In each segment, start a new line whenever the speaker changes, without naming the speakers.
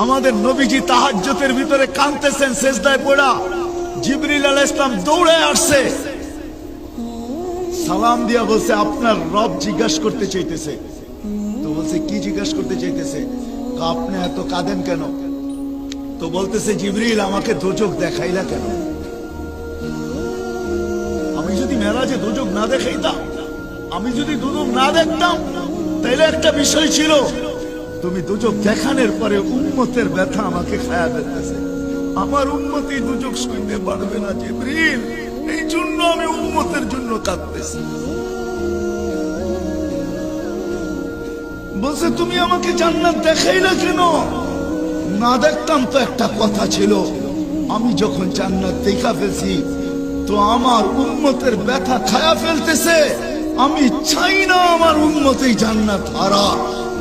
আমাদের নবীজি তাহাজ্জতের ভিতরে কাঁদতেছেন শেষদায় পড়া। জিবরিল আলাইহিস ইসলাম দৌড়ে আসছে। সালাম দিয়া বলছে, আপনার রব জিজ্ঞাসা করতে চাইতেছে। তো বলছে, কি জিজ্ঞাসা করতে চাইতেছে? আপনি এত কাঁদেন কেন? তো বলতেছে, জিবরিল, আমাকে দোজক দেখাইলা কেন? আমি যদি মেরাজে দোজক না দেখাইতাম, আমি যদি দুদক না দেখতাম, তাইলে একটা বিষয় ছিল তুমি দুজক দেখানোর পরে উন্মতের ব্যথা আমাকে খায়া দিতেছে। আমার উন্মতি দুজক সইতে পারবে না, জিবরিল। এই জন্য আমি উন্মতের জন্য কাঁদতেছি। বলছে, তুমি আমাকে জান্নাত দেখাই না কেন? না দেখতাম তো একটা কথা ছিল, আমি যখন জান্নাত দেখা ফেলছি, তো আমার উন্মতের ব্যথা খায়া ফেলতেছে, আমি চাই না আমার উন্মতেই জান্নাত হারা।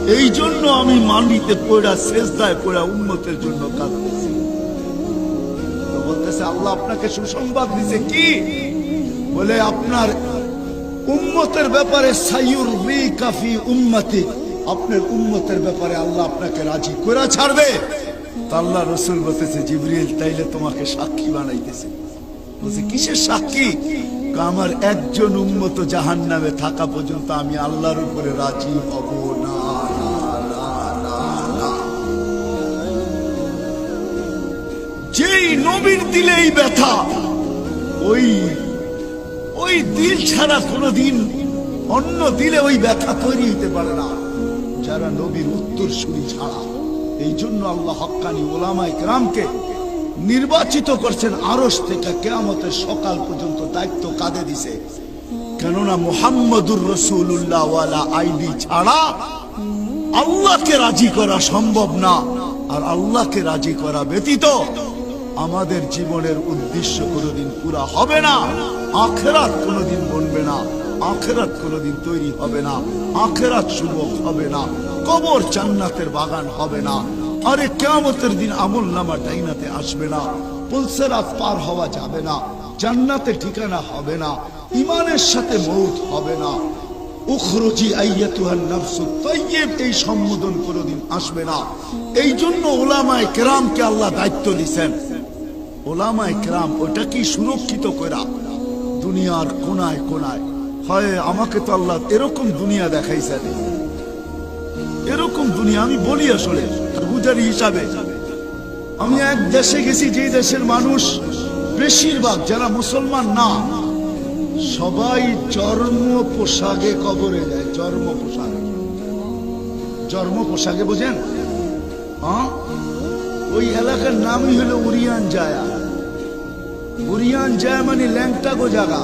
এই জন্য আমি মানিতে পড়া শেষদায় পড়া উন্মতের জন্য কাঁদতেছি। বলতেছে, আল্লাহ আপনাকে সুসংবাদ দিছে কি? বলে, আপনার উম্মতের ব্যাপারে সাইয়ুর রি কাফি উম্মতি আপনার উম্মতের ব্যাপারে আল্লাহ আপনাকে রাজি করে ছাড়বে। আল্লাহ রসুল বলতেছে, জিবরিল তাইলে তোমাকে সাক্ষী বানাইতেছে। বলছে, কিসের সাক্ষী? আমার একজন উম্মত জাহান নামে থাকা পর্যন্ত আমি আল্লাহর উপরে রাজি হব না। যেই নবীর দিলেই ব্যথা, ওই ওই দিল ছাড়া কোনোদিন অন্য দিলে ওই ব্যথা তৈরি হতে পারে না যারা নবীর উত্তর সুরি ছাড়া এই জন্য আল্লাহ হক্কানি ওলামাই গ্রামকে নির্বাচিত করছেন আরস থেকে কেয়ামতের সকাল পর্যন্ত দায়িত্ব কাঁদে দিছে। কেননা মোহাম্মদুর রসুল্লাহ আইডি ছাড়া আল্লাহকে রাজি করা সম্ভব না। আর আল্লাহকে রাজি করা ব্যতীত আমাদের জীবনের উদ্দেশ্য কোনোদিন পুরা হবে না। আখেরাত কোনোদিন বনবে না। আখেরাত কোনোদিন তৈরি হবে না। আখেরাত শুভ হবে না। কবর জান্নাতের বাগান হবে না। আরে কেমতের দিন আমল নামা ডাইনাতে আসবে না, পুলসেরাত পার হওয়া যাবে না, জান্নাতে ঠিকানা হবে না ইমানের সাথে মৌত হবে না। উখরুজি আইয়াতুহান নাফসু তাইয়্যিব, এই সম্বোধন কোনোদিন আসবে না। এই জন্য ওলামায়ে কেরামকে আল্লাহ দায়িত্ব দিয়েছেন ওলামায়ে কেরাম ওটা কি সুরক্ষিত করা দুনিয়ার কোনায় কোনায়, হয় আমাকে তো আল্লাহ এরকম দুনিয়া দেখাইছেন। এরকম দুনিয়া আমি বলি আসলে গুজারি হিসাবে। আমি এক দেশে গেছি যে দেশের মানুষ বেশিরভাগ যারা মুসলমান না, সবাই চর্ম পোশাকে কবরে যায় চর্ম পোশাকে। চর্ম পোশাকে বোঝেন? হ্যাঁ? ওই এলাকার নামই হলো উরিয়ান জায়া। উরিয়ান জায়া মানে ল্যাংটা গো জায়গা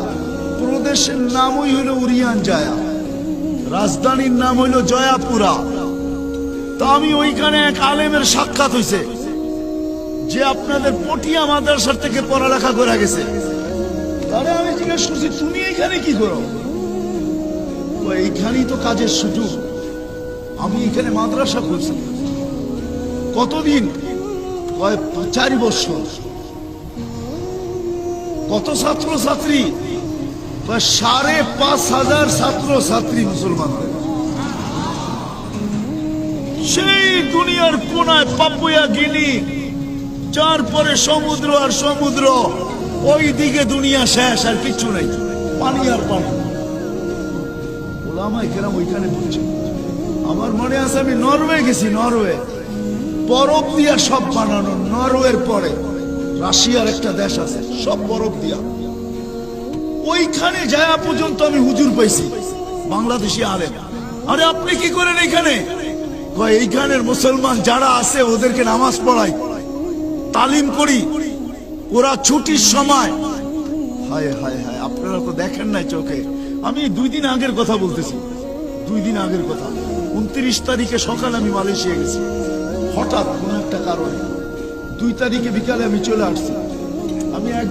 প্রদেশের নামই হলো উরিয়ান জায়া। রাজধানীর নাম হইল জয়াপুরা। তা আমি ওইখানে এক আলেমের সাক্ষাৎ হইছে, যে আপনাদের পটিয়া মাদ্রাসার থেকে পড়ালেখা করে গেছে। তাহলে আমি জিজ্ঞেস করছি, তুমি এখানে কি করো? এইখানেই তো কাজের সুযোগ। আমি এখানে মাদ্রাসা খুলছি। কতদিন? কয়, চার বছর। কত ছাত্র ছাত্রী সাড়ে পাঁচ হাজার ছাত্র ছাত্রী মুসলমান সেই দুনিয়ার কোনায় পাপুয়া গিনি, যার পরে সমুদ্র আর সমুদ্র, ওই দিকে দুনিয়া শেষ আর কিছু নাই, পানি আর পানি। ওলামাই কেরাম ওইখানে বলছে, আমার মনে আছে আমি নরওয়ে গেছি, নরওয়ে। বরফ দিয়া সব বানানো, নরওয়ের পরে। রাশিয়ার একটা দেশ আছে, সব বরফ দিয়া। ওইখানে যাওয়া পর্যন্ত আমি হুজুর পাইছি, বাংলাদেশি আলেম। আরে আপনি কি করেন এখানে? এইখানের মুসলমান যারা আছে, ওদেরকে নামাজ পড়াই, তালিম করি, ওরা ছুটির সময় হায় হায় হায়, আপনারা তো দেখেন নাই চোখে। আমি দুই দিন আগের কথা বলতেছি, দুই দিন আগের কথা। উনত্রিশ তারিখে সকালে আমি মালয়েশিয়া গেছি। হঠাৎ কোন একটা কারণে দুই তারিখে বিকালে আমি চলে আসছি। আমি এক